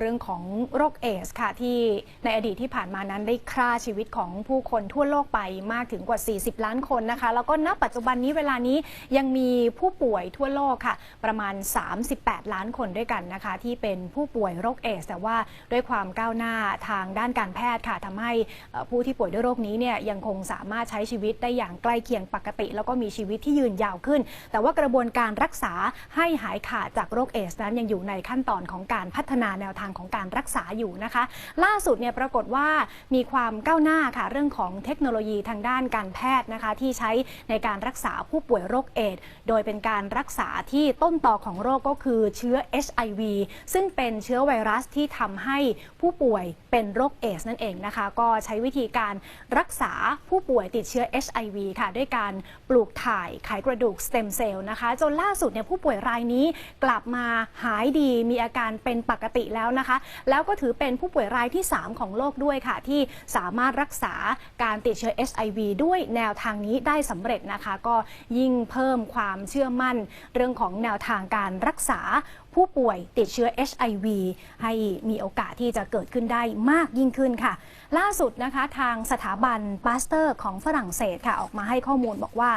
เรื่องของโรคเอสค่ะที่ในอดีตที่ผ่านมานั้นได้ฆ่าชีวิตของผู้คนทั่วโลกไปมากถึงกว่า 40 ล้านคนนะคะ แล้วก็ณปัจจุบันนี้เวลานี้ยังมีผู้ป่วยทั่วโลกค่ะ ประมาณ 38 ล้านคนด้วยกันนะคะ ที่เป็นผู้ป่วยโรคเอส แต่ว่าด้วยความก้าวหน้าทางด้านการแพทย์ค่ะทำให้ผู้ที่ป่วยด้วยโรคนี้เนี่ยยังคงสามารถใช้ชีวิตได้อย่างใกล้เคียงปกติ แล้วก็มีชีวิตที่ยืนยาวขึ้น แต่ว่ากระบวนการรักษาให้หายขาดจากโรคเอส นั้นยังอยู่ในขั้นตอนของการพัฒนาแนวทางของการรักษาอยู่นะคะ ล่าสุดเนี่ยปรากฏว่ามีความก้าวหน้าค่ะเรื่องของเทคโนโลยีทางด้านการแพทย์นะคะ ที่ใช้ในการรักษาผู้ป่วยโรคเอดส์โดยเป็นการรักษาที่ต้นต่อของโรคก็คือเชื้อ HIV ซึ่งเป็นเชื้อไวรัสที่ทำให้ผู้ป่วยเป็นโรคเอดสนั่นเองนะคะ ก็ใช้วิธีการรักษาผู้ป่วยติดเชื้อ HIV ค่ะ ด้วยการปลูกถ่ายไขกระดูกสเต็มเซลล์นะคะ จนล่าสุดเนี่ยผู้ป่วยรายนี้กลับมาหายดีมีอาการเป็นปกติแล้วแล้วนะคะ แล้วก็ถือเป็นผู้ป่วยรายที่ 3 ของโลกด้วยค่ะ ที่สามารถรักษาการติดเชื้อ HIV ด้วยแนวทางนี้ได้สำเร็จนะคะ ก็ยิ่งเพิ่มความเชื่อมั่น เรื่องของแนวทางการรักษาผู้ป่วยติดเชื้อ HIV ให้มีโอกาสที่จะเกิดขึ้นได้มากยิ่งขึ้นค่ะ ล่าสุดนะคะทางสถาบันปาสเตอร์ของฝรั่งเศสค่ะออกมาให้ข้อมูลบอกว่า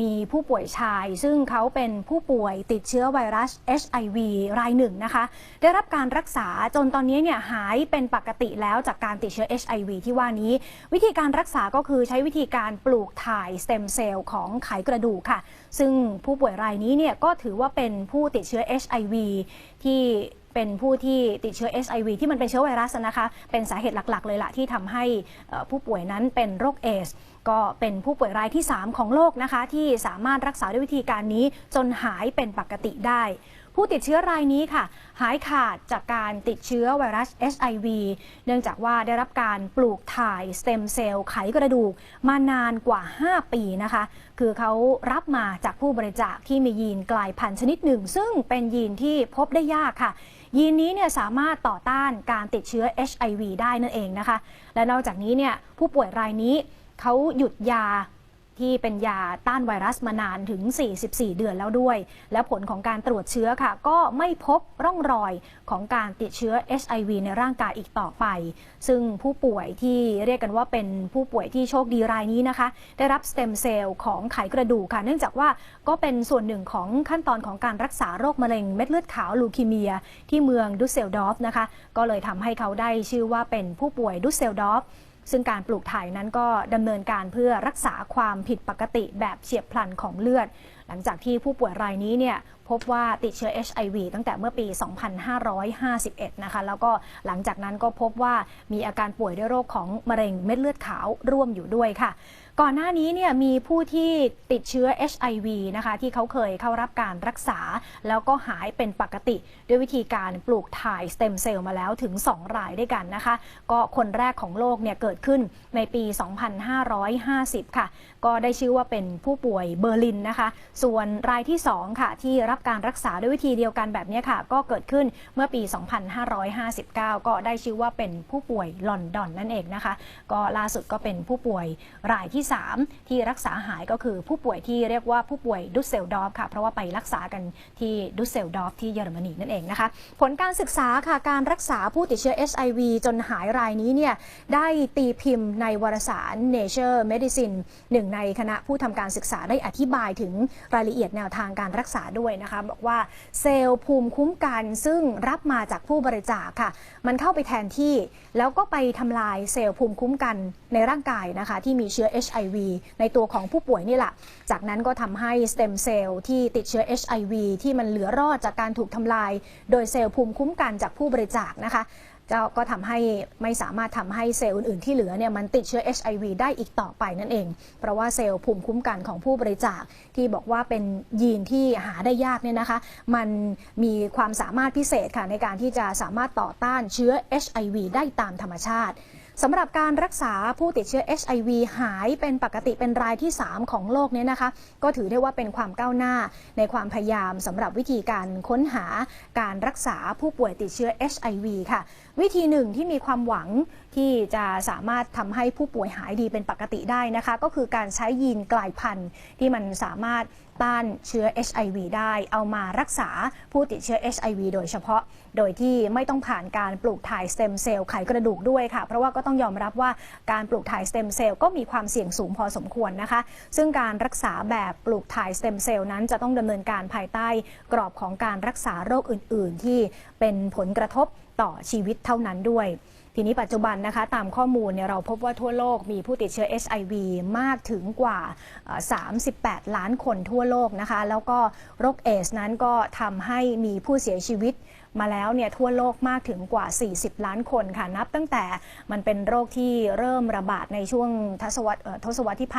มีผู้ป่วยชาย ซึ่งเขาเป็นผู้ป่วยติดเชื้อไวรัส HIV รายหนึ่งนะคะ ได้รับการรักษาจนตอนนี้เนี่ยหายเป็นปกติแล้วจากการติดเชื้อ HIV ที่ว่านี้ วิธีการรักษาก็คือใช้วิธีการปลูกถ่ายสเต็มเซลล์ของไขกระดูกค่ะ ซึ่งผู้ป่วยรายนี้เนี่ยก็ถือว่าเป็นผู้ติดเชื้อ HIV ที่เป็นผู้ที่ติดเชื้อ HIV ที่มันเป็นเชื้อไวรัสนะคะ เป็นสาเหตุหลัก ๆ เลยละที่ทำให้ผู้ป่วยนั้นเป็นโรคเอส ก็เป็นผู้ป่วยรายที่ 3 ของโลกนะคะ ที่สามารถรักษาด้วยวิธีการนี้จนหายเป็นปกติได้ ผู้ติดเชื้อรายนี้ค่ะ หายขาดจากการติดเชื้อไวรัส HIV เนื่องจากว่าได้รับการปลูกถ่ายสเต็มเซลล์ไขกระดูกมานานกว่า 5 ปีนะคะ คือเขารับมาจากผู้บริจาคที่มียีนกลายพันธุ์ชนิดหนึ่ง ซึ่งเป็นยีนที่พบได้ยากค่ะยีนนี้เนี่ยสามารถต่อต้านการติดเชื้อ HIV ได้นั่นเองนะคะ และนอกจากนี้เนี่ยผู้ป่วยรายนี้เขาหยุดยา ที่เป็นยาต้านไวรัสมานานถึง 44 เดือนแล้วด้วย และผลของการตรวจเชื้อค่ะ ก็ไม่พบร่องรอยของการติดเชื้อ HIV ในร่างกายอีกต่อไป ซึ่งผู้ป่วยที่เรียกกันว่าเป็นผู้ป่วยที่โชคดีรายนี้นะคะ ได้รับสเต็มเซลล์ของไขกระดูกค่ะ เนื่องจากว่าก็เป็นส่วนหนึ่งของขั้นตอนของการรักษาโรคมะเร็งเม็ดเลือดขาวลูคีเมีย ที่เมืองดุสเซลดอร์ฟนะคะ ก็เลยทำให้เขาได้ชื่อว่าเป็นผู้ป่วยดุสเซลดอร์ฟ ซึ่งการปลูกถ่ายนั้นก็ดำเนินการเพื่อรักษาความผิดปกติแบบเฉียบพลันของเลือด หลังจากที่ผู้ป่วยรายนี้เนี่ย พบว่าติดเชื้อ HIV ตั้งแต่เมื่อปี 2551 นะคะ แล้วก็หลังจากนั้นก็พบว่ามีอาการป่วยด้วยโรคของมะเร็งเม็ดเลือดขาวร่วมอยู่ด้วยค่ะ ก่อนหน้านี้เนี่ยมีผู้ที่ติดเชื้อ HIV นะคะ ที่เขาเคยเข้ารับการรักษา แล้วก็หายเป็นปกติ ด้วยวิธีการปลูกถ่ายสเต็มเซลล์มาแล้วถึง 2 รายด้วยกันนะคะ ก็คนแรกของโลกเนี่ยเกิดขึ้นในปี 2550 ค่ะ ก็ได้ชื่อว่าเป็นผู้ป่วยเบอร์ลินนะคะ ส่วนรายที่ 2 ค่ะที่รับการรักษาด้วยวิธีเดียวกันแบบนี้ค่ะ ก็เกิดขึ้นเมื่อปี 2559 ก็ได้ชื่อว่าเป็นผู้ป่วยลอนดอนนั่นเองนะคะ ก็ล่าสุดก็เป็นผู้ป่วยรายที่ 3 ที่รักษาหายก็คือผู้ป่วยที่เรียกว่าผู้ป่วยดุสเซลดอร์ฟค่ะ เพราะว่าไปรักษากันที่ดุสเซลดอร์ฟที่เยอรมนีนั่นเองนะคะ ผลการศึกษาค่ะการรักษาผู้ติดเชื้อ HIV จนหายรายนี้เนี่ยได้ตีพิมพ์ในวารสาร Nature Medicine หนึ่งในคณะผู้ทำการศึกษาได้อธิบายถึงรายละเอียดแนวทางการรักษาด้วยนะคะบอกว่าเซลล์ภูมิคุ้มกันซึ่งรับมาจากผู้บริจาคค่ะ มันเข้าไปแทนที่ แล้วก็ไปทำลายเซลล์ภูมิคุ้มกันในร่างกายนะคะ ที่มีเชื้อ HIV ในตัวของผู้ป่วยนี่แหละ จากนั้นก็ทำให้สเต็มเซลล์ที่ติดเชื้อ HIV ที่มันเหลือรอดจากการถูกทำลาย โดยเซลล์ภูมิคุ้มกันจากผู้บริจาคนะคะ ก็ก็ทำให้ไม่สามารถทำให้เซลล์อื่น ๆ ที่เหลือเนี่ยมันติดเชื้อ HIV ได้อีกต่อไปนั่นเอง เพราะว่าเซลล์ภูมิคุ้มกันของผู้บริจาคที่บอกว่าเป็นยีนที่หาได้ยากเนี่ยนะคะ มันมีความสามารถพิเศษค่ะในการที่จะสามารถต่อต้านเชื้อ HIV ได้ตามธรรมชาติสำหรับการรักษาผู้ติดเชื้อ HIV หายเป็นปกติเป็นรายที่ 3 ของโลกเนี่ยนะคะ ก็ถือได้ว่าเป็นความก้าวหน้าในความพยายามสำหรับวิธีการค้นหาการรักษาผู้ป่วยติดเชื้อ HIV ค่ะวิธีหนึ่งที่มีความหวังที่จะสามารถทำให้ผู้ป่วยหายดีเป็นปกติได้นะคะ ก็คือการใช้ยีนกลายพันธุ์ที่มันสามารถต้านเชื้อ HIV ได้ เอามารักษาผู้ติดเชื้อ HIV โดยเฉพาะ โดยที่ไม่ต้องผ่านการปลูกถ่ายสเต็มเซลล์ไขกระดูกด้วยค่ะ เพราะว่าก็ต้องยอมรับว่าการปลูกถ่ายสเต็มเซลล์ก็มีความเสี่ยงสูงพอสมควรนะคะ ซึ่งการรักษาแบบปลูกถ่ายสเต็มเซลล์นั้นจะต้องดำเนินการภายใต้กรอบของการรักษาโรคอื่น ๆ ที่เป็นผลกระทบ ต่อชีวิตเท่านั้นด้วย ทีนี้ปัจจุบันนะคะ ตามข้อมูลเนี่ยเราพบว่าทั่วโลกมีผู้ติดเชื้อ HIV มากถึงกว่า 38 ล้านคนทั่วโลกนะคะ แล้วก็โรคเอสนั้นก็ทำให้มีผู้เสียชีวิตมาแล้วเนี่ยทั่วโลกมากถึงกว่า 40 ล้านคนค่ะนับตั้งแต่มันเป็นโรคที่เริ่มระบาดในช่วงทศวรรษทศวรรษที่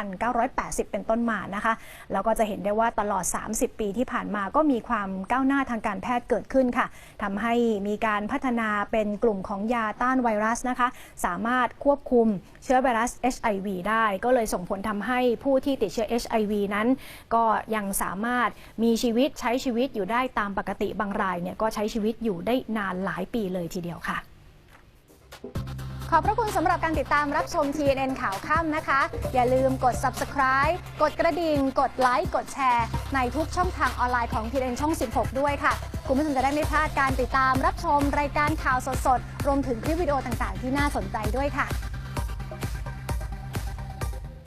1980 เป็นต้นมานะคะแล้วก็จะเห็นได้ว่าตลอด 30 ปีที่ผ่านมาก็มีความก้าวหน้าทางการแพทย์เกิดขึ้นค่ะทำให้มีการพัฒนาเป็นกลุ่มของยาต้านไวรัสนะคะ สามารถควบคุมเชื้อไวรัส HIV ได้ ก็เลยส่งผลทำให้ผู้ที่ติดเชื้อ HIV นั้น ก็ยังสามารถมีชีวิตใช้ชีวิตอยู่ได้ตามปกติบางรายเนี่ยก็ใช้ชีวิตอยู่ได้นานหลายปีเลยทีเดียวค่ะ ขอบพระคุณสำหรับการติดตามรับชม TNN ข่าวค่ำนะคะ อย่าลืมกด subscribe กดกระดิ่ง กดไลค์ กดแชร์ ในทุกช่องทางออนไลน์ของ TNN ช่อง 16 ด้วยค่ะคุณผู้ชมจะได้ไม่พลาดการติดตามรับชมรายการข่าวสดๆ รวมถึงคลิปวิดีโอต่างๆ ที่น่าสนใจด้วยค่ะ